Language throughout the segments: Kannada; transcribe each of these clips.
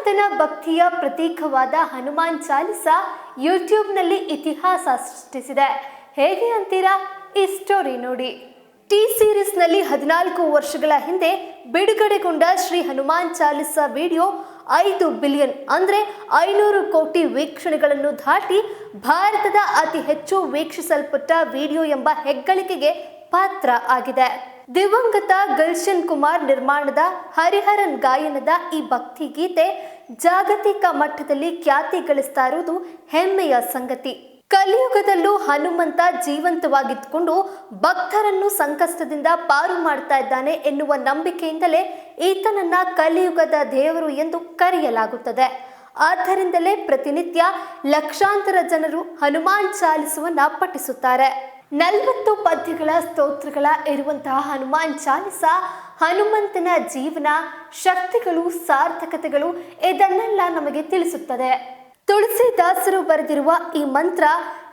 ಹನುಮಂತನ ಭಕ್ತಿಯ ಪ್ರತೀಕವಾದ ಹನುಮಾನ್ ಚಾಲಿಸ ಯೂಟ್ಯೂಬ್ನಲ್ಲಿ ಇತಿಹಾಸ ಸೃಷ್ಟಿಸಿದೆ. ಹೇಗೆ ಅಂತೀರಾ? ಈ ಸ್ಟೋರಿ ನೋಡಿ. ಟಿ ಸೀರೀಸ್ನಲ್ಲಿ ಹದಿನಾಲ್ಕು ವರ್ಷಗಳ ಹಿಂದೆ ಬಿಡುಗಡೆಗೊಂಡ ಶ್ರೀ ಹನುಮಾನ್ ಚಾಲಿಸ ವಿಡಿಯೋ ಐದು ಬಿಲಿಯನ್ ಅಂದರೆ ಐನೂರು ಕೋಟಿ ವೀಕ್ಷಣೆಗಳನ್ನು ದಾಟಿ ಭಾರತದ ಅತಿ ಹೆಚ್ಚು ವೀಕ್ಷಿಸಲ್ಪಟ್ಟ ವಿಡಿಯೋ ಎಂಬ ಹೆಗ್ಗಳಿಕೆಗೆ ಪಾತ್ರ ಆಗಿದೆ. ದಿವಂಗತ ಗಲ್ಶನ್ ಕುಮಾರ್ ನಿರ್ಮಾಣದ ಹರಿಹರನ್ ಗಾಯನದ ಈ ಭಕ್ತಿ ಗೀತೆ ಜಾಗತಿಕ ಮಟ್ಟದಲ್ಲಿ ಖ್ಯಾತಿ ಗಳಿಸ್ತಾ ಇರುವುದು ಹೆಮ್ಮೆಯ ಸಂಗತಿ. ಕಲಿಯುಗದಲ್ಲೂ ಹನುಮಂತ ಜೀವಂತವಾಗಿದ್ದುಕೊಂಡು ಭಕ್ತರನ್ನು ಸಂಕಷ್ಟದಿಂದ ಪಾರು ಮಾಡ್ತಾ ಇದ್ದಾನೆ ಎನ್ನುವ ನಂಬಿಕೆಯಿಂದಲೇ ಈತನನ್ನ ಕಲಿಯುಗದ ದೇವರು ಎಂದು ಕರೆಯಲಾಗುತ್ತದೆ. ಆದ್ದರಿಂದಲೇ ಪ್ರತಿನಿತ್ಯ ಲಕ್ಷಾಂತರ ಜನರು ಹನುಮಾನ್ ಚಾಲಿಸುವನ್ನ ಪಠಿಸುತ್ತಾರೆ. ನಲವತ್ತು ಪದ್ಯಗಳ ಸ್ತೋತ್ರಗಳ ಇರುವಂತಹ ಹನುಮಾನ್ ಚಾಲಿಸ, ಹನುಮಂತನ ಜೀವನ, ಶಕ್ತಿಗಳು, ಸಾರ್ಥಕತೆಗಳು ಇದನ್ನೆಲ್ಲ ನಮಗೆ ತಿಳಿಸುತ್ತದೆ. ತುಳಸಿದಾಸರು ಬರೆದಿರುವ ಈ ಮಂತ್ರ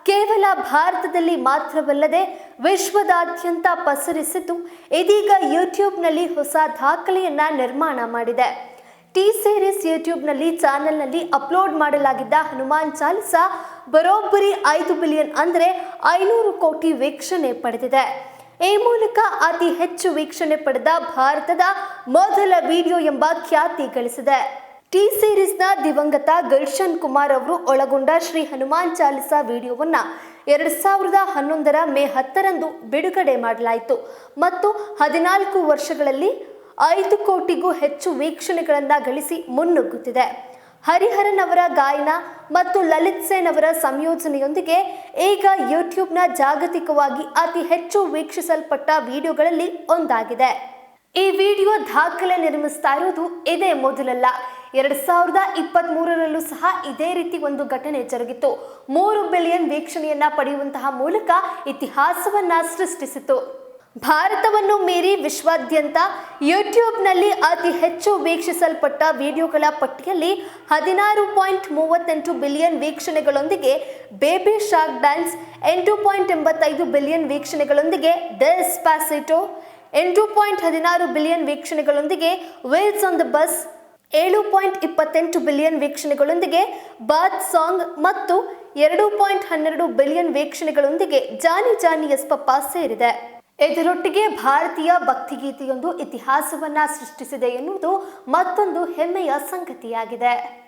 ಕೇವಲ ಭಾರತದಲ್ಲಿ ಮಾತ್ರವಲ್ಲದೆ ವಿಶ್ವದಾದ್ಯಂತ ಪಸರಿಸಿದ್ದು ಇದೀಗ ಯೂಟ್ಯೂಬ್ನಲ್ಲಿ ಹೊಸ ದಾಖಲೆಯನ್ನ ನಿರ್ಮಾಣ ಮಾಡಿದೆ. ಟಿ ಸೀರೀಸ್ ಯೂಟ್ಯೂಬ್ನಲ್ಲಿ ಚಾನೆಲ್ನಲ್ಲಿ ಅಪ್ಲೋಡ್ ಮಾಡಲಾಗಿದ್ದ ಹನುಮಾನ್ ಚಾಲಿಸ ಬರೋಬ್ಬರಿ ಐದು ಬಿಲಿಯನ್ ಅಂದರೆ ಐನೂರು ಕೋಟಿ ವೀಕ್ಷಣೆ ಪಡೆದಿದೆ. ಈ ಮೂಲಕ ಅತಿ ಹೆಚ್ಚು ವೀಕ್ಷಣೆ ಪಡೆದ ಭಾರತದ ಮೊದಲ ವಿಡಿಯೋ ಎಂಬ ಖ್ಯಾತಿ ಗಳಿಸಿದೆ. ಟಿ ಸೀರೀಸ್ನ ದಿವಂಗತ ಗುಲ್ಶನ್ ಕುಮಾರ್ ಅವರು ಒಳಗೊಂಡ ಶ್ರೀ ಹನುಮಾನ್ ಚಾಲಿಸ ವಿಡಿಯೋವನ್ನ ಎರಡ್ ಸಾವಿರದ ಹನ್ನೊಂದರ ಮೇ ಹತ್ತರಂದು ಬಿಡುಗಡೆ ಮಾಡಲಾಯಿತು. ಮತ್ತು ಹದಿನಾಲ್ಕು ವರ್ಷಗಳಲ್ಲಿ ಐದು ಕೋಟಿಗೂ ಹೆಚ್ಚು ವೀಕ್ಷಣೆಗಳನ್ನು ಗಳಿಸಿ ಮುನ್ನುಗ್ಗುತ್ತಿದೆ. ಹರಿಹರನ್ ಅವರ ಗಾಯನ ಮತ್ತು ಲಲಿತ್ ಸೇನ್ ಅವರ ಸಂಯೋಜನೆಯೊಂದಿಗೆ ಈಗ ಯೂಟ್ಯೂಬ್ನ ಜಾಗತಿಕವಾಗಿ ಅತಿ ಹೆಚ್ಚು ವೀಕ್ಷಿಸಲ್ಪಟ್ಟ ವಿಡಿಯೋಗಳಲ್ಲಿ ಒಂದಾಗಿದೆ. ಈ ವಿಡಿಯೋ ದಾಖಲೆ ನಿರ್ಮಿಸ್ತಾ ಇರೋದು ಇದೇ ಮೊದಲಲ್ಲ. ಎರಡ್ ಸಾವಿರದ ಇಪ್ಪತ್ತ್ ಮೂರರಲ್ಲೂ ಸಹ ಇದೇ ರೀತಿ ಒಂದು ಘಟನೆ ಜರುಗಿತು ಮೂರು ಬಿಲಿಯನ್ ವೀಕ್ಷಣೆಯನ್ನ ಪಡೆಯುವಂತಹ ಮೂಲಕ ಇತಿಹಾಸವನ್ನ ಸೃಷ್ಟಿಸಿತು ಭಾರತವನ್ನು ಮೀರಿ ವಿಶ್ವಾದ್ಯಂತ ಯೂಟ್ಯೂಬ್ನಲ್ಲಿ ಅತಿ ಹೆಚ್ಚು ವೀಕ್ಷಿಸಲ್ಪಟ್ಟ ವಿಡಿಯೋಗಳ ಪಟ್ಟಿಯಲ್ಲಿ ಹದಿನಾರು ಪಾಯಿಂಟ್ ಮೂವತ್ತೆಂಟು ಬಿಲಿಯನ್ ವೀಕ್ಷಣೆಗಳೊಂದಿಗೆ ಬೇಬಿ ಶಾರ್ಕ್ ಡ್ಯಾನ್ಸ್, ಎಂಟು ಪಾಯಿಂಟ್ ಎಂಬತ್ತೈದು ಬಿಲಿಯನ್ ವೀಕ್ಷಣೆಗಳೊಂದಿಗೆ ಡೆಸ್ಪಾಸಿಟೋ ಎಂಟು ಪಾಯಿಂಟ್ ಹದಿನಾರು ಬಿಲಿಯನ್ ವೀಕ್ಷಣೆಗಳೊಂದಿಗೆ ವೇಲ್ಸ್ ಆನ್ ದ ಬಸ್, ಏಳು ಪಾಯಿಂಟ್ ಇಪ್ಪತ್ತೆಂಟು ಬಿಲಿಯನ್ ವೀಕ್ಷಣೆಗಳೊಂದಿಗೆ ಬಾತ್ ಸಾಂಗ್ ಮತ್ತು ಎರಡು ಪಾಯಿಂಟ್ ಹನ್ನೆರಡು ಬಿಲಿಯನ್ ವೀಕ್ಷಣೆಗಳೊಂದಿಗೆ ಜಾನಿ ಜಾನಿ ಎಸ್ ಸೇರಿದೆ. ಇದರೊಟ್ಟಿಗೆ ಭಾರತೀಯ ಭಕ್ತಿಗೀತೆಯೊಂದು ಇತಿಹಾಸವನ್ನ ಸೃಷ್ಟಿಸಿದೆ ಎನ್ನುವುದು ಮತ್ತೊಂದು ಹೆಮ್ಮೆಯ ಸಂಗತಿಯಾಗಿದೆ.